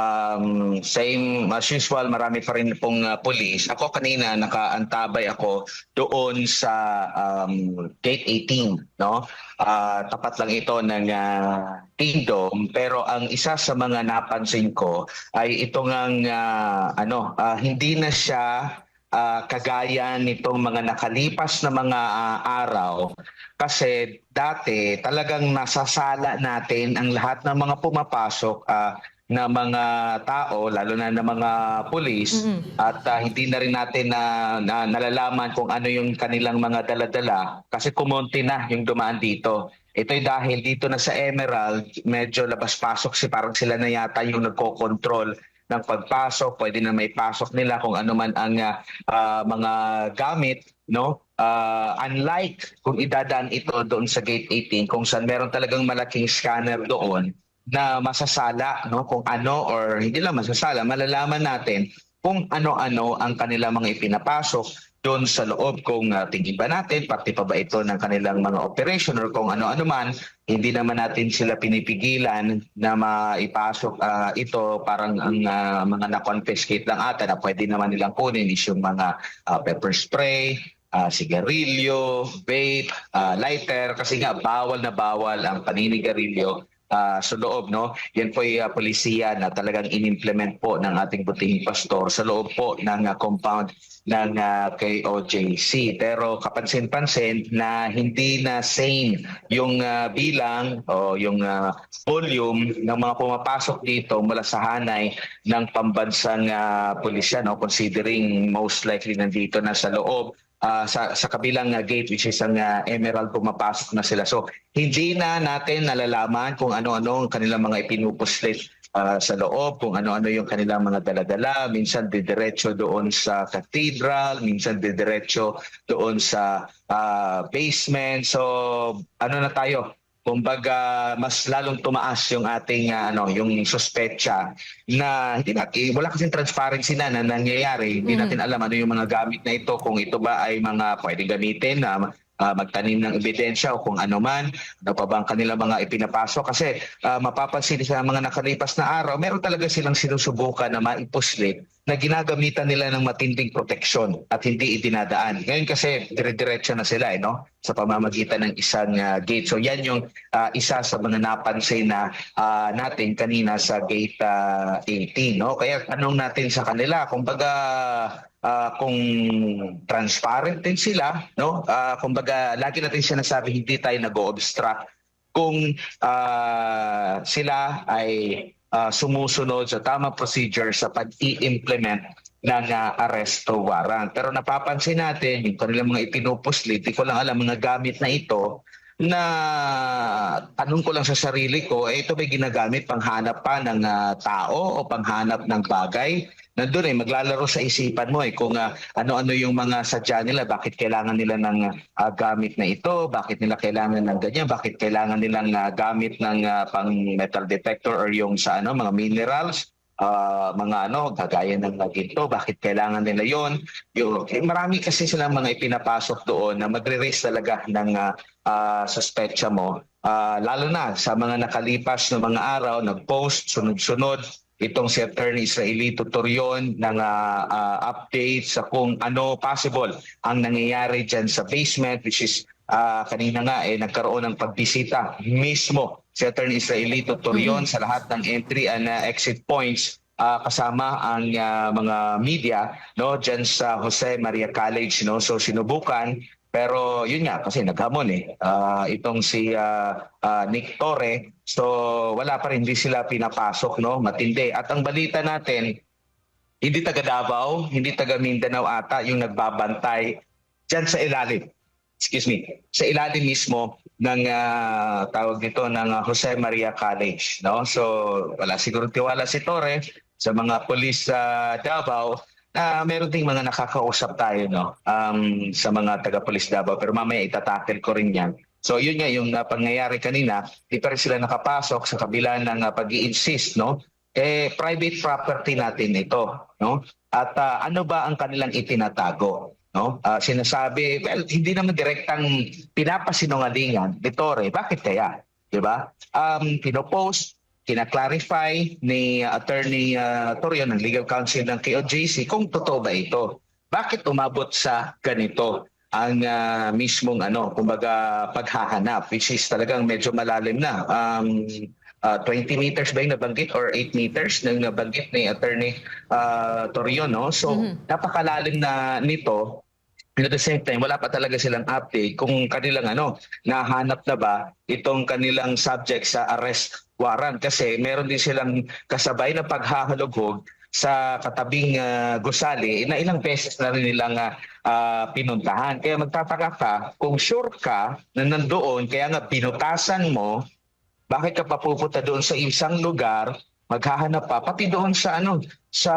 Um, same as usual, marami pa rin pong uh, police. Ako kanina nakaantabay ako doon sa um, gate 18, no? Ah, tapat lang ito ng uh, Kingdom, pero ang isa sa mga napansin ko ay ito ngang ah, ano, ah, hindi na siya ah, kagaya nitong mga nakalipas na mga ah, araw kasi dati talagang nasasala natin ang lahat ng mga pumapasok ah, na mga tao, lalo na ng mga pulis, at ah, hindi na rin natin na, na nalalaman kung ano yung kanilang mga daladala kasi kumonti na yung dumaan dito. Ito'y dahil dito na sa Emerald, medyo labas-pasok si parang sila na yata yung nagko-control ng pagpasok, pwede na may pasok nila kung ano man ang ah, mga gamit, no? Ah, unlike kung idadaan ito doon sa gate 18 kung saan meron talagang malaking scanner doon na masasala no? Kung ano or hindi lang masasala malalaman natin kung ano-ano ang kanila mga ipinapasok doon sa loob kung uh, tingin ba natin parte pa ba ito ng kanilang mga operation or kung ano-ano man hindi naman natin sila pinipigilan na maipasok ah, ito parang ang ah, mga na-confiscate lang ata na pwede naman nilang kunin is yung mga ah, pepper spray ah, sigarilyo, vape, ah, lighter. Kasi nga bawal na bawal ang paninigarilyo ah, sa loob no. Yan po ay ah, polisiya na talagang inimplement po ng ating butihing pastor sa loob po ng ah, compound ng ah, KOJC. Pero kapansin-pansin na hindi na same yung ah, bilang o yung ah, volume ng mga pumapasok dito mula sa hanay ng pambansang ah, pulisya no considering most likely nandito na sa loob ah, sa sa kabilang ah, gate which is ang ah, Emerald pumapasok na sila. So hindi na natin nalalaman kung ano-ano ang kanilang mga ipinupuslit ah, sa loob, kung ano-ano yung kanilang mga daladala, minsan didiretso doon sa cathedral, minsan didiretso doon sa ah, basement. So ano na tayo? Kumbaga mas lalong tumaas yung ating ah, ano, yung suspecha na hindi natin wala kasing transparency na na nangyayari. Hindi natin alam ano yung mga gamit na ito kung ito ba ay mga pwedeng gamitin na ah, magtanim ng ebidensya o kung ano man, ano pa ba ang kanilang mga ipinapasok. Kasi ah, mapapansin sa mga nakalipas na araw, meron talaga silang sinusubukan na maipuslit na ginagamitan nila ng matinding proteksyon at hindi idinadaan. Ngayon kasi dire-diretso na sila eh, no? sa pamamagitan ng isang ah, gate. So yan yung ah, isa sa mga napansin na ah, natin kanina sa gate ah, 18. No? Kaya tanong natin sa kanila, kumbaga ah, kung transparent din sila, no? Ah, kumbaga lagi natin sinasabi hindi tayo nag-obstruct kung ah, sila ay ah, sumusunod sa tamang procedure sa pag-i-implement ng ah, arresto warrant. Pero napapansin natin yung kanilang mga ipinupuslit, di ko lang alam mga gamit na ito na tanong ko lang sa sarili ko, eh, ito may ginagamit panghanap pa ng ah, tao o panghanap ng bagay? Nandun eh, maglalaro sa isipan mo eh kung ah, ano-ano yung mga sadya nila, bakit kailangan nila ng ah, gamit na ito, bakit nila kailangan ng ganyan, bakit kailangan nilang ah, gamit ng ah, pang metal detector or yung sa ano, mga minerals, ah, mga ano, gagaya ng ginto, bakit kailangan nila yon? Yung, eh, marami kasi silang mga ipinapasok doon na magre-raise talaga ng ah, ah, suspecha mo. Ah, lalo na sa mga nakalipas na mga araw, nag-post, sunod-sunod, itong si Attorney Israelito Torion ng ah, ah, update sa kung ano possible ang nangyayari dyan sa basement which is ah, kanina nga eh nagkaroon ng pagbisita mismo si Attorney Israelito Torion sa lahat ng entry and ah, exit points ah, kasama ang ah, mga media no diyan sa Jose Maria College no. So sinubukan pero yun nga kasi naghamon eh. Ah, itong si ah, ah, Nick Torre. So wala pa rin hindi sila pinapasok no? Matindi. At ang balita natin hindi taga Davao hindi taga Mindanao ata yung nagbabantay diyan sa ilalim. Excuse me. Sa ilalim mismo ng ah, tawag nito ng Jose Maria College no? So wala siguro tiwala si Torre sa mga pulis sa Davao Ah, meron ding mga nakakausap tayo no um, sa mga taga-pulis Davao pero mamaya itatackle ko rin yan. So yun nga yung uh, pangyayari kanina, di pa rin sila nakapasok sa kabila ng uh, pag-i-insist no. Eh private property natin ito, no? At ah, ano ba ang kanilang itinatago? No? Ah, sinasabi, well, hindi naman direktang pinapasinungalingan ni Torre. Bakit kaya? 'Di ba? Um, pinopost kinaklarify ni Attorney uh, Torrio ng Legal Counsel ng KOJC kung totoo ba ito. Bakit umabot sa ganito ang ah, mismong ano, kumbaga paghahanap which is talagang medyo malalim na. Um, ah, 20 meters ba yung nabanggit or 8 meters nang nabanggit ni Attorney uh, Torrio, no? So, Mhm. napakalalim na nito And at the same time, wala pa talaga silang update kung kanilang ano, nahanap na ba itong kanilang subject sa arrest warrant. Kasi meron din silang kasabay na paghahalughog sa katabing ah, gusali na ilang beses na rin nilang ah, pinuntahan. Kaya magtataka ka, kung sure ka na nandoon, kaya nga pinutasan mo, bakit ka papupunta doon sa isang lugar, maghahanap pa, pati doon sa ano, sa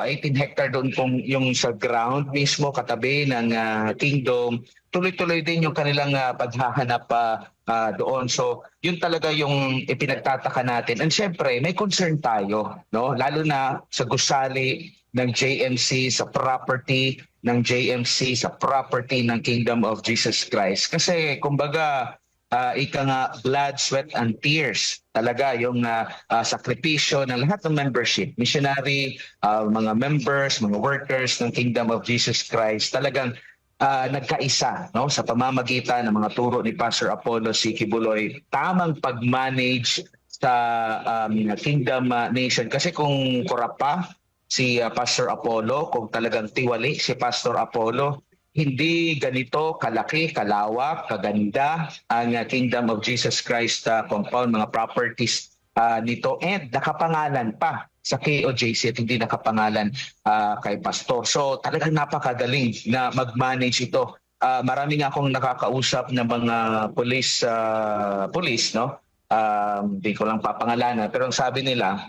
ah, 18 hectare doon kung yung sa ground mismo katabi ng ah, kingdom, tuloy-tuloy din yung kanilang ah, paghahanap pa ah, doon. So, yun talaga yung ipinagtataka natin. And syempre, may concern tayo, no? Lalo na sa gusali ng JMC, sa property ng JMC, sa property ng Kingdom of Jesus Christ. Kasi, kumbaga, ah, ika nga blood, sweat, and tears. Talaga yung ah, ah, sakripisyo ng lahat ng membership, missionary, ah, mga members, mga workers ng Kingdom of Jesus Christ. Talagang ah, nagkaisa no sa pamamagitan ng mga turo ni Pastor Apollo C. Kibuloy tamang pag-manage sa um, Kingdom ah, Nation kasi kung korap pa si ah, Pastor Apollo kung talagang tiwali si Pastor Apollo hindi ganito kalaki, kalawak, kaganda ang uh, Kingdom of Jesus Christ uh, compound, mga properties uh, nito and nakapangalan pa sa KOJC at hindi nakapangalan uh, kay Pastor. So talagang napakagaling na mag-manage ito. Uh, marami nga akong nakakausap ng mga police, uh, police no? Hindi ko lang papangalanan. Pero ang sabi nila,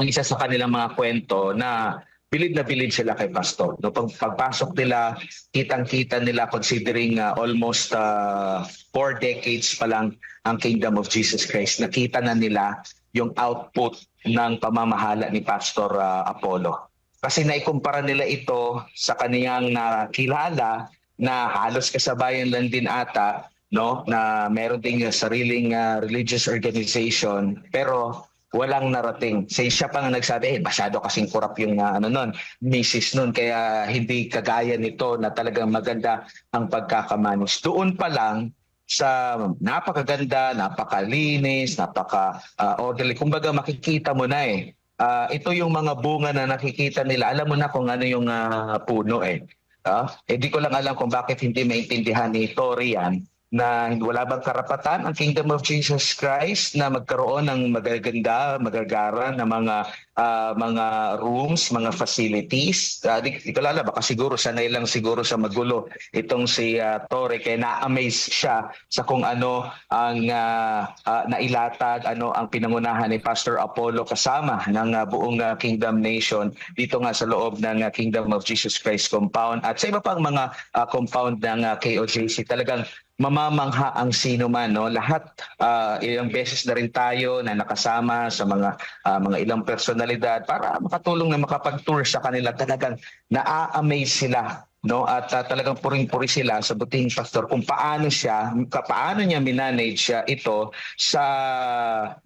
ang isa sa kanilang mga kwento na bilid na bilid sila kay Pastor. No, pag pagpasok nila, kitang-kita nila considering uh, almost uh, four decades pa lang ang Kingdom of Jesus Christ. Nakita na nila yung output ng pamamahala ni Pastor uh, Apollo. Kasi naikumpara nila ito sa kaniyang nakilala na halos kasabayan lang din ata no na meron ding sariling uh, religious organization pero walang narating. Say siya pa nga nagsabi, eh, masyado kasing kurap yung uh, ano nun, misis nun, kaya hindi kagaya nito na talagang maganda ang pagkakamanos. Doon pa lang sa napakaganda, napakalinis, napaka uh, orderly. Kumbaga makikita mo na eh. Ah, ito yung mga bunga na nakikita nila. Alam mo na kung ano yung ah, puno eh. Ah, eh di ko lang alam kung bakit hindi maintindihan ni Tori yan na wala bang karapatan ang Kingdom of Jesus Christ na magkaroon ng magaganda, magagara na mga ah, mga rooms, mga facilities. Uh, di, di ko alam, baka siguro sanay lang siguro sa magulo itong si ah, Torre kaya na-amaze siya sa kung ano ang ah, ah, nailatag, ano ang pinangunahan ni Pastor Apollo kasama ng ah, buong ah, Kingdom Nation dito nga sa loob ng ah, Kingdom of Jesus Christ compound at sa iba pang mga ah, compound ng ah, KOJC. Talagang mamamangha ang sino man no? Lahat ah, ilang beses na rin tayo na nakasama sa mga ah, mga ilang personalidad para makatulong na makapag-tour sa kanila. Talagang naa-amaze sila no? At ah, talagang puring-puri sila sa butihing pastor kung paano siya paano niya minanage siya ito sa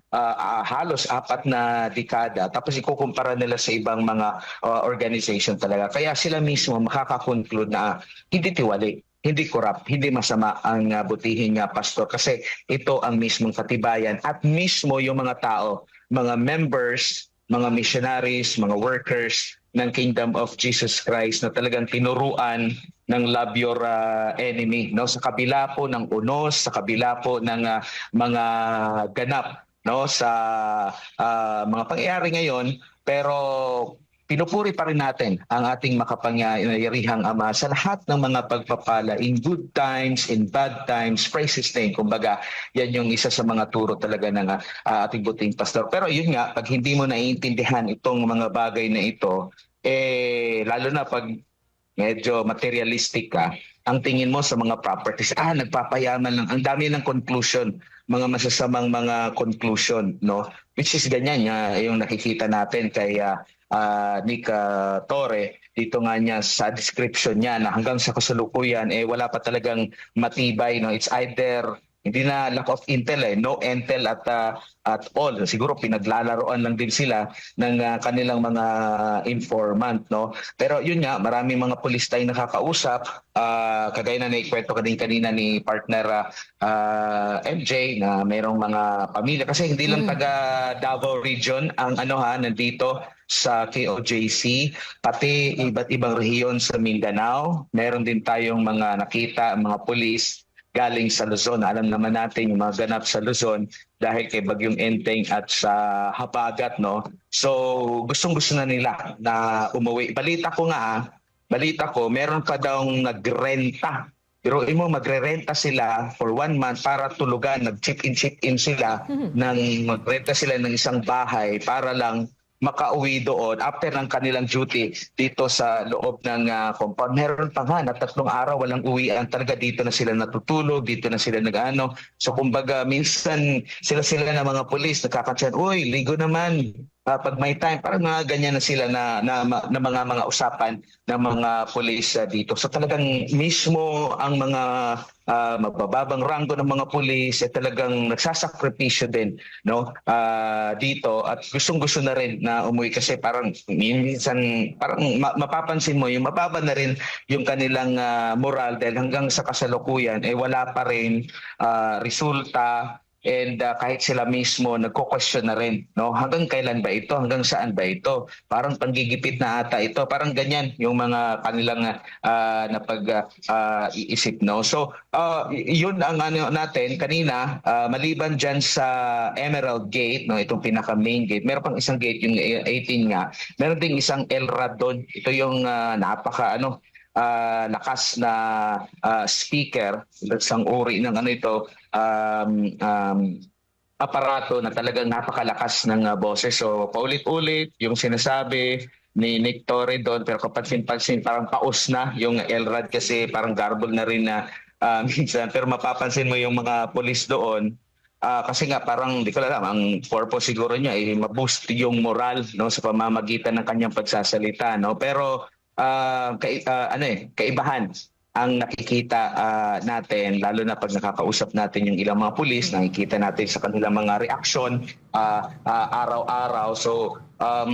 ah, ah, halos apat na dekada. Tapos ikukumpara nila sa ibang mga ah, organization talaga. Kaya sila mismo makaka-conclude na hindi tiwali hindi corrupt, hindi masama ang uh, butihing uh, pastor kasi ito ang mismong katibayan at mismo yung mga tao, mga members, mga missionaries, mga workers ng Kingdom of Jesus Christ na talagang tinuruan ng love your uh, enemy no? Sa kabila po ng unos sa kabila po ng uh, mga ganap no? Sa uh, mga pangyayari ngayon pero pinupuri pa rin natin ang ating makapangyarihang Ama sa lahat ng mga pagpapala in good times, in bad times, praise His name. Kumbaga, yan yung isa sa mga turo talaga ng uh, ating buting pastor. Pero yun nga, pag hindi mo naiintindihan itong mga bagay na ito, eh, lalo na pag medyo materialistic ka, ang tingin mo sa mga properties, ah, nagpapayaman lang. Ang dami ng conclusion, mga masasamang mga conclusion, no? Which is ganyan, uh, yung nakikita natin kay uh, uh, Nick uh, Torre dito nga niya sa description niya na hanggang sa kasalukuyan eh wala pa talagang matibay no it's either hindi na lack of intel eh, no intel at ah, at all. Siguro pinaglalaroan lang din sila ng ah, kanilang mga informant, no? Pero yun nga, marami mga pulis tayong nakakausap, ah, kagaya na naikwento ka din kanina ni partner ah, ah, MJ na mayroong mga pamilya kasi hindi lang Mm. taga Davao region ang ano ha nandito sa KOJC pati iba't ibang rehiyon sa Mindanao. Meron din tayong mga nakita mga pulis galing sa Luzon. Alam naman natin yung mga ganap sa Luzon dahil kay Bagyong Enteng at sa Habagat no. So gustong-gusto na nila na umuwi. Balita ko nga ah, balita ko meron pa daw nagrenta pero mo magre-renta sila for one month para tulugan, nag-chip in chip in sila Mhm. ng magrenta sila ng isang bahay para lang makauwi doon after ng kanilang duty dito sa loob ng ah, compound. Meron pa nga na tatlong araw walang uwian talaga dito na sila natutulog, dito na sila nag-ano. So kumbaga minsan sila-sila na mga pulis nakakatsan, uy, ligo naman. Ah, pag may time, parang mga ganyan na sila na, na, na mga mga usapan ng mga pulis ah, dito. So talagang mismo ang mga ah, mabababang ranggo ng mga pulis eh, talagang nagsasakripisyo din no ah, dito at gustong-gusto na rin na umuwi kasi parang minsan parang ma- mapapansin mo yung mababa na rin yung kanilang ah, moral dahil hanggang sa kasalukuyan eh wala pa rin ah, resulta and ah, kahit sila mismo nagko-question na rin no? Hanggang kailan ba ito? Hanggang saan ba ito? Parang panggigipit na ata ito. Parang ganyan yung mga kanilang uh, napag ah, iisip no? So y- yun ang ano natin kanina ah, maliban diyan sa Emerald Gate no? Itong pinaka main gate. Meron pang isang gate yung 18 nga. Meron ding isang El Radon. Ito yung ah, napaka ano ah, lakas na ah, speaker isang uri ng ano ito um, um, aparato na talagang napakalakas ng uh, boses. So paulit-ulit yung sinasabi ni Nick Torre doon pero kapansin-pansin parang paus na yung LRAD kasi parang garble na rin na ah, minsan pero mapapansin mo yung mga polis doon Ah, kasi nga parang di ko alam ang purpose siguro niya ay ma-boost yung moral no sa pamamagitan ng kanyang pagsasalita no pero ah, kai- ah, ano eh kaibahan ang nakikita ah, natin lalo na pag nakakausap natin yung ilang mga pulis nakikita natin sa kanilang mga reaksyon ah, ah, araw-araw. So um,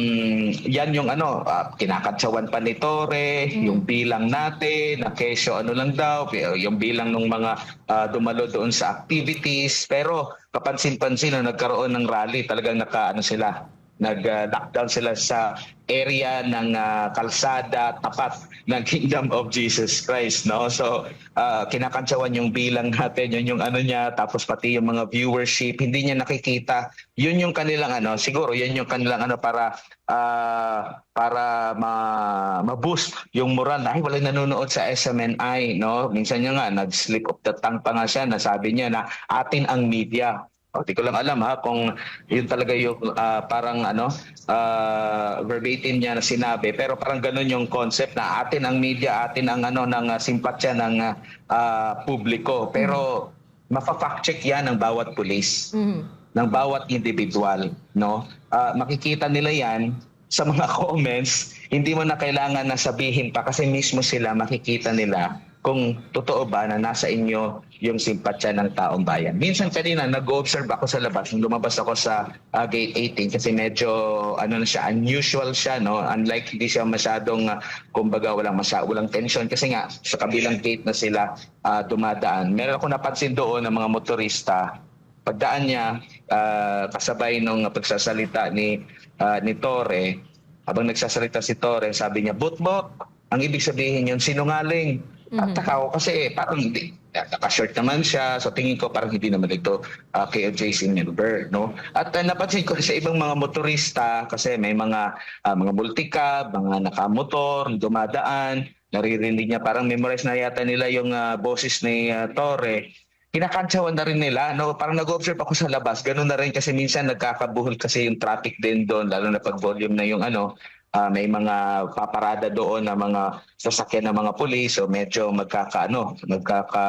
yan yung ano ah, kinakatsawan pa ni Torre yung bilang natin na kesyo ano lang daw yung bilang ng mga ah, dumalo doon sa activities. Pero kapansin-pansin na nagkaroon ng rally talagang naka ano sila nag-lockdown sila sa area ng ah, kalsada tapat ng Kingdom of Jesus Christ no? So ah, kinakantsawan yung bilang natin yun yung ano niya tapos pati yung mga viewership hindi niya nakikita. Yun yung kanilang ano siguro yun yung kanilang ano para ah, para ma ma-boost yung moral ay wala nanonood sa SMNI no? Minsan niya nga nag-slip of the tongue pa nga siya nasabi niya na atin ang media o, di ko lang alam ha kung yun talaga yung ah, parang ano ah, verbatim niya na sinabi pero parang ganun yung concept na atin ang media, atin ang ano ng ah, simpatya ng ah, publiko. Pero mafa-fact check yan ng bawat pulis Mhm. ng bawat individual, no? Ah, makikita nila 'yan sa mga comments, hindi mo na kailangan na sabihin pa kasi mismo sila makikita nila kung totoo ba na nasa inyo yung simpatya ng taong bayan. Minsan kanina nag-observe ako sa labas, nung lumabas ako sa ah, gate 18 kasi medyo ano na siya, unusual siya, no? Unlike hindi siya masyadong ah, kumbaga walang masya, walang tension kasi nga sa kabilang gate na sila ah, dumadaan. Meron ako napansin doon ng mga motorista pagdaan niya ah, kasabay nung pagsasalita ni ah, ni Torre habang nagsasalita si Torre sabi niya butbot ang ibig sabihin yun sinungaling at Mhm. taka ko kasi eh, parang hindi naka-short naman siya so tingin ko parang hindi naman ito uh, KOJC member no at ah, napansin ko sa ibang mga motorista kasi may mga ah, mga multicab mga nakamotor dumadaan naririnig niya parang memorize na yata nila yung ah, boses ni ah, Torre kinakantsawan na rin nila. No? Parang nag-observe ako sa labas. Ganun na rin kasi minsan nagkakabuhol kasi yung traffic din doon, lalo na pag volume na yung ano, ah, may mga paparada doon na mga sasakyan ng mga pulis. So medyo magkaka ano magkaka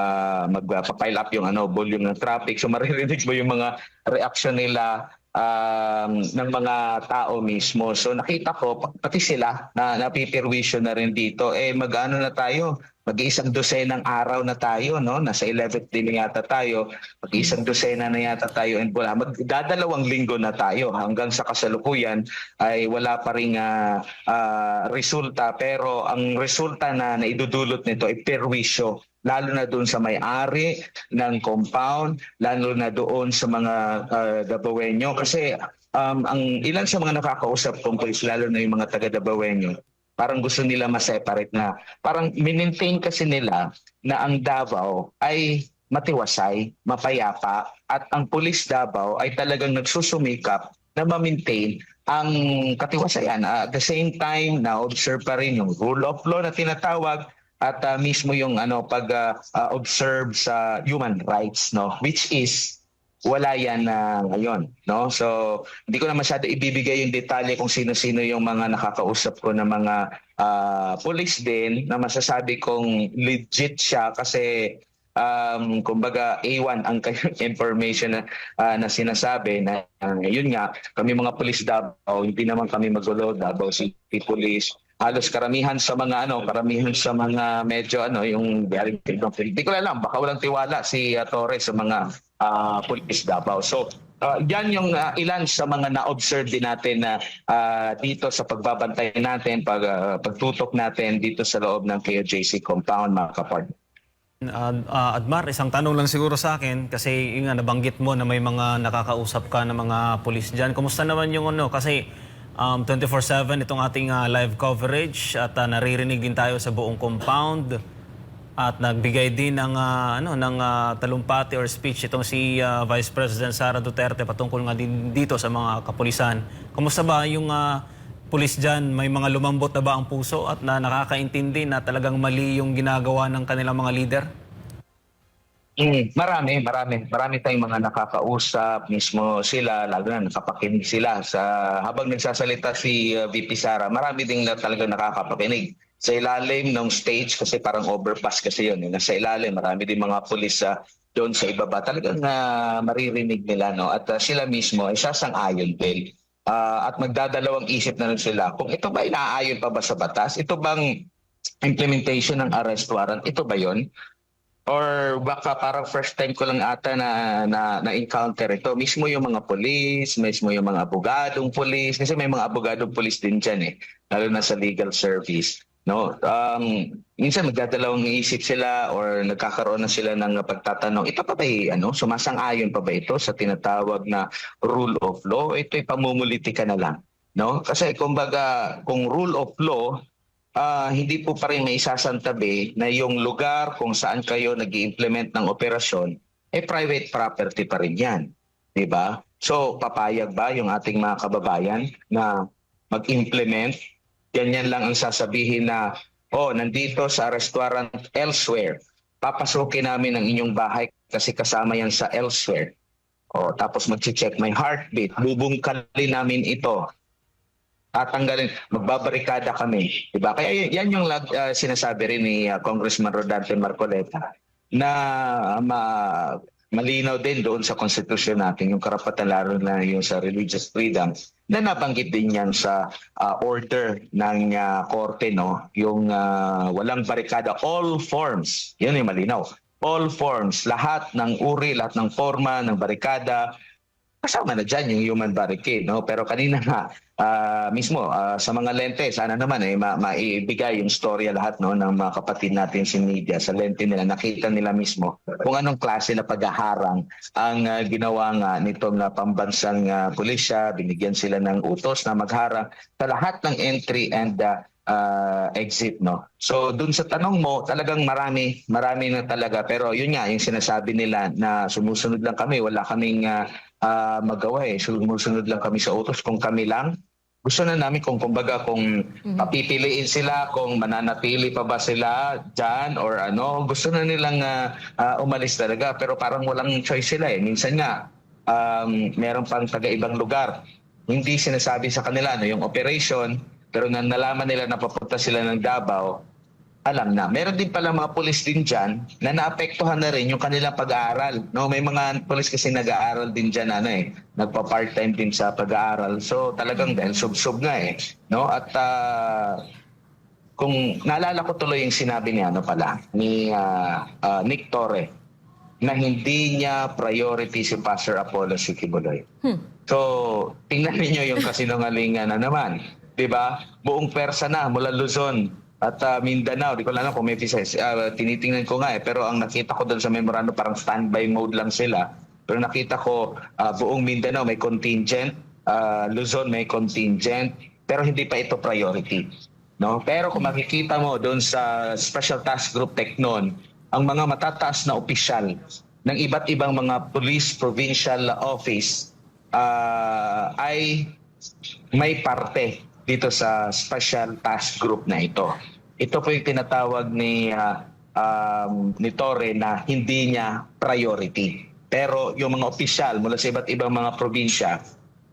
magpa-pile up yung ano volume ng traffic. So maririnig mo yung mga reaction nila um, ng mga tao mismo. So nakita ko pa- pati sila na napipirwisyo na rin dito. Eh mag-ano na tayo mag-iisang dosenang araw na tayo, no? Nasa 11th day na yata tayo. Mag-iisang dosena na yata tayo and wala. Magdadalawang linggo na tayo hanggang sa kasalukuyan ay wala pa ring ah, ah, resulta. Pero ang resulta na naidudulot nito ay perwisyo lalo na doon sa may-ari ng compound, lalo na doon sa mga uh, Dabawenyo. Kasi um, ang ilan sa mga nakakausap kong police, lalo na yung mga taga Dabawenyo, parang gusto nila ma-separate na. Parang minintain kasi nila na ang Davao ay matiwasay, mapayapa, at ang pulis Davao ay talagang nagsusumikap na ma-maintain ang katiwasayan. Ah, at the same time, na-observe pa rin yung rule of law na tinatawag at ah, mismo yung ano pag ah, ah, observe sa human rights no which is wala yan na ngayon no? So hindi ko na masyado ibibigay yung detalye kung sino-sino yung mga nakakausap ko na mga ah, police din na masasabi kong legit siya kasi um, kumbaga A1 ang information na, ah, na sinasabi na uh, yun nga kami mga police Davao hindi naman kami magulo Davao City Police halos karamihan sa mga ano karamihan sa mga medyo ano yung galing hindi ko alam baka walang tiwala si ah, Torres sa mga ah, police Davao so ah, yan yung ah, ilan sa mga na-observe din natin na ah, dito sa pagbabantay natin pag ah, pagtutok natin dito sa loob ng KOJC compound mga kapatid Uh, uh, Admar, isang tanong lang siguro sa akin kasi yung nabanggit mo na may mga nakakausap ka ng mga pulis dyan. Kumusta naman yung ano? Kasi um, 24-7 itong ating uh, live coverage at uh, naririnig din tayo sa buong compound at nagbigay din ng uh, ano ng uh, talumpati or speech itong si uh, Vice President Sara Duterte patungkol nga din dito sa mga kapulisan. Kumusta ba yung uh, pulis dyan? May mga lumambot na ba ang puso at na nakakaintindi na talagang mali yung ginagawa ng kanilang mga leader? Mm, marami, marami. Marami tayong mga nakakausap mismo sila, lalo na nakapakinig sila sa habang nagsasalita si uh, VP Sara. Marami ding na talagang nakakapakinig. Sa ilalim ng stage kasi parang overpass kasi yun. eh. Nasa ilalim, marami din mga pulis sa doon sa ibaba. Talagang uh, maririnig nila no at uh, sila mismo ay sasang-ayon din. Ah, at magdadalawang isip na rin sila kung ito ba inaayon pa ba sa batas? Ito bang implementation ng arrest warrant? Ito ba 'yon? Or baka parang first time ko lang ata na, na, na encounter ito. Mismo yung mga polis, mismo yung mga abogadong polis. Kasi may mga abogadong polis din dyan eh. Lalo na sa legal service. No, um, minsan magdadalawang isip sila or nagkakaroon na sila ng pagtatanong, ito pa ba ano, sumasang-ayon pa ba ito sa tinatawag na rule of law? Ito'y pamumulitika na lang. No? Kasi kumbaga, kung rule of law, ah, hindi po pa rin may isasantabi na yung lugar kung saan kayo nag implement ng operasyon, eh private property pa rin yan. Ba? So, papayag ba yung ating mga kababayan na mag-implement? Ganyan lang ang sasabihin na, oh, nandito sa restaurant elsewhere, papasukin namin ang inyong bahay kasi kasama yan sa elsewhere. Oh, tapos mag-check my heartbeat, bubungkalin namin ito tatanggalin, magbabarikada kami. Diba? Kaya yan yung ah, sinasabi rin ni ah, Congressman Rodante Marcoleta na ma- malinaw din doon sa konstitusyon natin yung karapatan lalo na yung sa religious freedom na nabanggit din yan sa ah, order ng ah, korte no yung ah, walang barikada all forms yun yung malinaw all forms lahat ng uri lahat ng forma ng barikada kasama na dyan yung human barricade, no? Pero kanina nga, ah, mismo, ah, sa mga lente, sana naman eh, ma- maibigay yung storya lahat, no, ng mga kapatid natin sa media, sa lente nila, nakita nila mismo kung anong klase na paghaharang ang ah, ginawa nga nitong uh, pambansang ah, pulisya, binigyan sila ng utos na magharang sa lahat ng entry and ah, ah, exit no. So dun sa tanong mo, talagang marami, marami na talaga pero yun nga yung sinasabi nila na sumusunod lang kami, wala kaming ah, ah, magawa eh. Sumusunod lang kami sa utos. Kung kami lang gusto na namin kung kumbaga kung papipiliin sila kung mananatili pa ba sila diyan or ano gusto na nilang ah, ah, umalis talaga. Pero parang walang choice sila eh. Minsan nga um, meron pang taga ibang lugar. Hindi sinasabi sa kanila no yung operation pero nang nalaman nila na papunta sila ng Davao alam na. Meron din pala mga pulis din dyan na naapektuhan na rin yung kanilang pag-aaral. No, may mga pulis kasi nag-aaral din dyan ano eh, nagpa-part-time din sa pag-aaral. So talagang dahil sub-sub nga eh, no? At ah, kung naalala ko tuloy yung sinabi ni ano pala, ni ah, ah, Nick Torre, na hindi niya priority si Pastor Apollo Sikibuloy. So, tingnan niyo yung kasinungalingan na naman. 'Di ba? Buong persa na mula Luzon at ah, Mindanao. Di ko alam kung may pieces. Ah, tinitingnan ko nga eh. Pero ang nakita ko doon sa memorandum, parang standby mode lang sila. Pero nakita ko ah, buong Mindanao may contingent. ah, Luzon may contingent. Pero hindi pa ito priority. No? Pero kung makikita mo doon sa Special Task Group Teknon, ang mga matataas na opisyal ng iba't ibang mga police provincial office ah, ay may parte dito sa special task group na ito. Ito po yung tinatawag ni ah, um, ni Torre na hindi niya priority. Pero yung mga opisyal mula sa iba't ibang mga probinsya,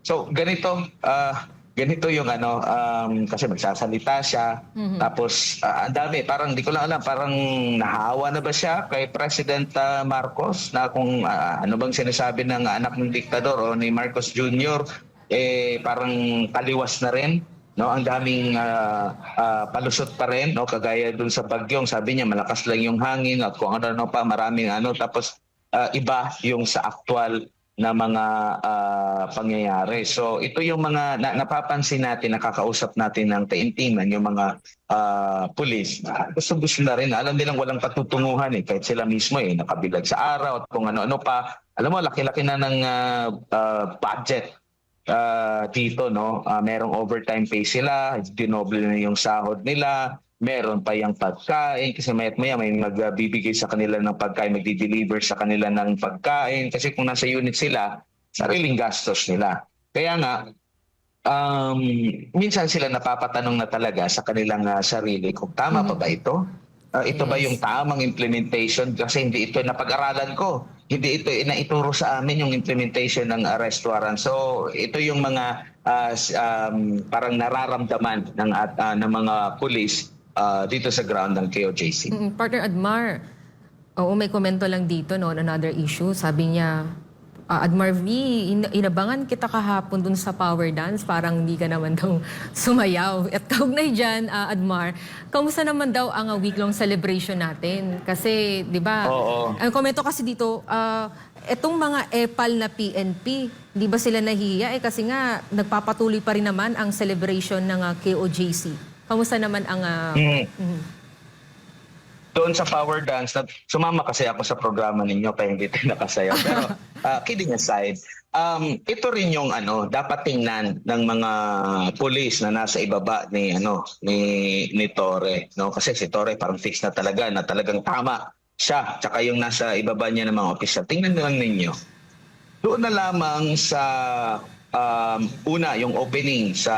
so ganito, ah, ganito yung ano, um, kasi magsasalita siya, tapos ah, ang dami, parang di ko lang alam, parang nahawa na ba siya kay President ah, Marcos na kung ah, ano bang sinasabi ng anak ng diktador o ni Marcos Jr., eh parang taliwas na rin. No, ang daming ah, ah, palusot pa rin, no, kagaya dun sa bagyong, sabi niya malakas lang yung hangin at kung ano-ano pa, maraming ano, tapos ah, iba yung sa actual na mga ah, pangyayari. So ito yung mga na, napapansin natin, nakakausap natin ng taimtiman, yung mga ah, pulis. na Gusto-gusto na rin, alam nilang walang patutunguhan eh, kahit sila mismo eh, nakabilag sa araw at kung ano-ano pa. Alam mo, laki-laki na ng ah, ah, budget ah, dito no? Ah, merong overtime pay sila dinoble na yung sahod nila meron pa yung pagkain kasi mayat maya may magbibigay sa kanila ng pagkain magdi-deliver sa kanila ng pagkain kasi kung nasa unit sila sariling gastos nila. Kaya nga um, minsan sila napapatanong na talaga sa kanilang ah, sarili kung tama pa ba ito? Ah, ito ba yung tamang implementation? Kasi hindi ito napag-aralan ko hindi ito inaituro sa amin yung implementation ng arrest warrant. So ito yung mga s- um, parang nararamdaman ng at ah, ng mga pulis ah, dito sa ground ng KOJC. Partner Admar, oo, may komento lang dito no, on another issue. Sabi niya, ah, Admar V, in- inabangan kita kahapon dun sa power dance, parang hindi ka naman daw sumayaw. At kaugnay dyan, ah, Admar, kamusta naman daw ang ah, week-long celebration natin? Kasi, di ba, Oo. ang komento kasi dito, ah, etong mga EPAL na PNP, di ba sila nahihiya? Eh kasi nga, nagpapatuloy pa rin naman ang celebration ng ah, KOJC. Kamusta naman ang... ah, Mm. mhm. Doon sa power dance, na, sumama kasi ako sa programa ninyo kaya hindi tayo nakasayaw. Pero ah, kidding aside, um, ito rin yung ano, dapat tingnan ng mga pulis na nasa ibaba ni ano ni ni Torre, no? Kasi si Torre parang fix na talaga na talagang tama siya tsaka yung nasa ibaba niya ng mga opisyal. Tingnan lang ninyo. Doon na lamang sa um, una yung opening sa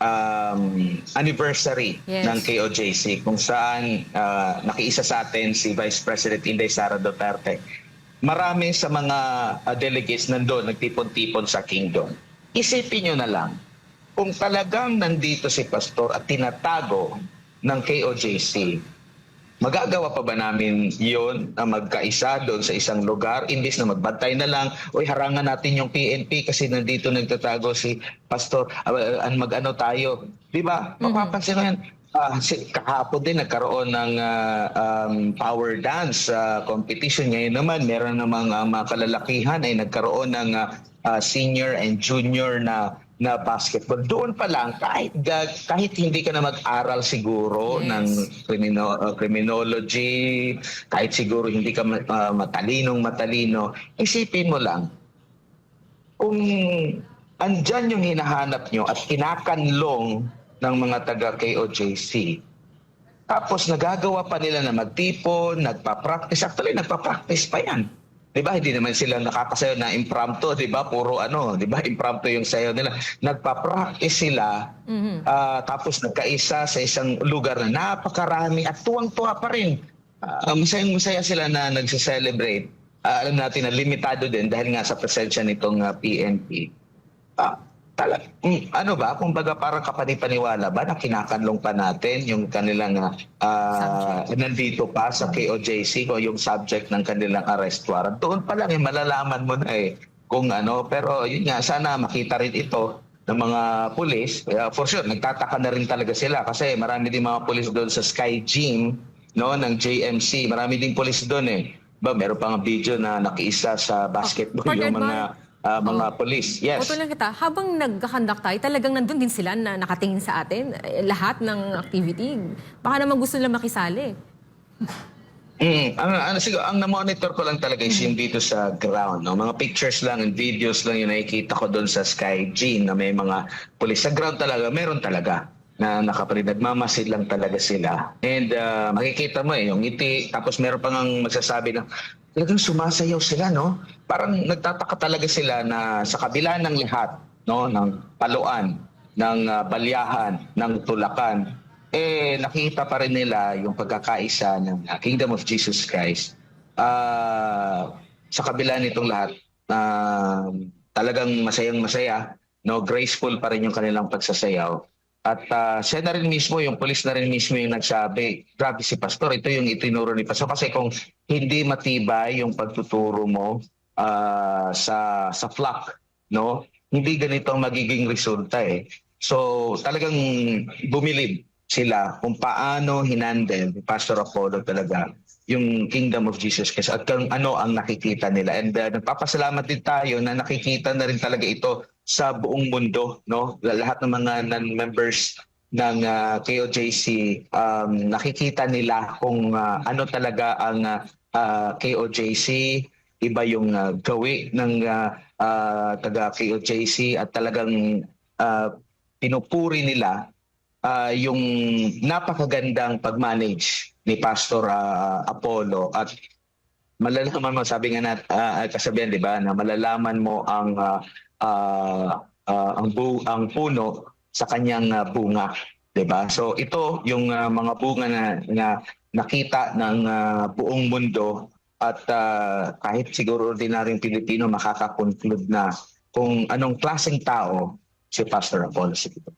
um, anniversary Yes. ng KOJC kung saan ah, nakiisa sa atin si Vice President Inday Sara Duterte. Marami sa mga ah, delegates nandoon nagtipon-tipon sa Kingdom. Isipin nyo na lang, kung talagang nandito si Pastor at tinatago ng KOJC, magagawa pa ba namin yon na magkaisa doon sa isang lugar? Imbis na magbantay na lang o harangan natin yung PNP kasi nandito nagtatago si pastor uh, mag-ano tayo. Di ba? Mapapansin ko yan Ah, si, kahapon din nagkaroon ng ah, um, power dance ah, competition. Ngayon naman meron namang ah, mga kalalakihan ay nagkaroon ng ah, ah, senior and junior na na basketball doon pa lang kahit kahit hindi ka na mag-aral siguro Yes. ng crimino- uh, criminology, kahit siguro hindi ka uh, matalinong matalino, isipin mo lang, kung andyan yung hinahanap nyo at kinakanlong ng mga taga KOJC, tapos nagagawa pa nila na magtipon, nagpa-practice. Actually, nagpa-practice pa yan. Di ba? Hindi naman sila nakakasayo na impromptu, di ba? Puro ano, di ba? Impromptu yung sayo nila. Nagpa-practice sila, ah, tapos nagkaisa sa isang lugar na napakarami at tuwang-tuwa pa rin. Ah, masayang-masaya sila na nagse-celebrate. Ah, alam natin na limitado din dahil nga sa presensya nitong ah, PNP. Ah, talag, mm, ano ba, kumbaga parang kapanipaniwala ba na kinakanlong pa natin yung kanilang ah, nandito pa sa KOJC o yung subject ng kanilang arrest warrant. Doon pa lang eh, malalaman mo na eh kung ano. Pero yun nga, sana makita rin ito ng mga pulis, uh, for sure, nagtataka na rin talaga sila kasi marami din mga pulis doon sa Sky Gym no, ng JMC. Marami din pulis doon eh. Ba, meron pa nga video na nakiisa sa basketball Partner yung mga ah, mga pulis. Yes. Oto lang kita, habang nagkakandak tayo, talagang nandun din sila na nakatingin sa atin, eh, lahat ng activity. Baka naman gusto nila makisali. Mm, ang, ano, siguro, ang na-monitor ko lang talaga is yung dito sa ground. No? Mga pictures lang and videos lang yung nakikita ko doon sa Sky G na may mga pulis. Sa ground talaga, meron talaga na nakaparin. Nagmamasid lang talaga sila. And uh, makikita mo eh, yung ngiti. Tapos meron pang ang magsasabi na talagang sumasayaw sila, no? Parang nagtataka talaga sila na sa kabila ng lahat, no? Ng paluan, ng uh, balyahan, ng tulakan, eh nakita pa rin nila yung pagkakaisa ng uh, Kingdom of Jesus Christ. Ah, sa kabila nitong lahat, ah, talagang masayang masaya, no graceful pa rin yung kanilang pagsasayaw. At ah, siya na rin mismo, yung polis na rin mismo yung nagsabi, grabe si Pastor, ito yung itinuro ni Pastor. Kasi kung hindi matibay yung pagtuturo mo ah, sa sa flock, no? Hindi ganito ang magiging resulta eh. So talagang bumilib sila kung paano hinandle ni Pastor Apollo talaga yung kingdom of Jesus Christ at kung ano ang nakikita nila. And uh, nagpapasalamat din tayo na nakikita na rin talaga ito sa buong mundo. no Lahat ng mga non-members ng uh, KOJC, um, nakikita nila kung uh, ano talaga ang uh, uh, KOJC, iba yung uh, gawi ng uh, uh, taga KOJC at talagang uh, pinupuri nila ah, yung napakagandang pag-manage ni Pastor ah, Apollo. At malalaman mo sabi nga nat ah, kasabihan 'di ba na malalaman mo ang ah, ah, ah, ang bu- ang puno sa kanyang ah, bunga 'di ba? So ito yung ah, mga bunga na, na nakita ng ah, buong mundo. At ah, kahit siguro ordinaryong Pilipino makaka-conclude na kung anong klaseng tao si Pastor Apollo. Siquito.